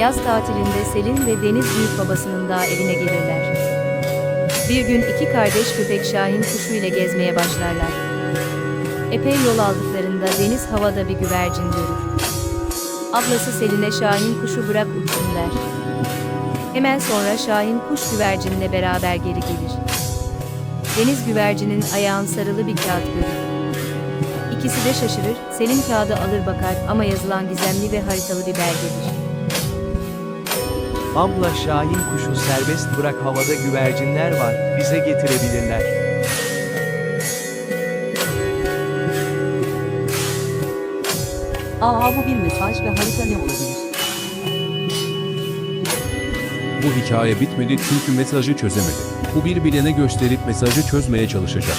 Yaz tatilinde Selin ve Deniz büyük babasının da evine gelirler. Bir gün iki kardeş köpek Şahin kuşu ile gezmeye başlarlar. Epey yol aldıklarında Deniz havada bir güvercin görür. Ablası Selin'e Şahin kuşu bırak uçsun der. Hemen sonra Şahin kuş güvercinle beraber geri gelir. Deniz güvercinin ayağın sarılı bir kağıt görür. İkisi de şaşırır, Selin kağıdı alır bakar ama yazılan gizemli ve haritalı bir belgedir. Abla Şahin kuşu serbest bırak havada güvercinler var, bize getirebilirler. Aa bu bir mesaj ve harita ne olabilir? Bu hikaye bitmedi çünkü mesajı çözemedi. Bu bir bilene gösterip mesajı çözmeye çalışacak.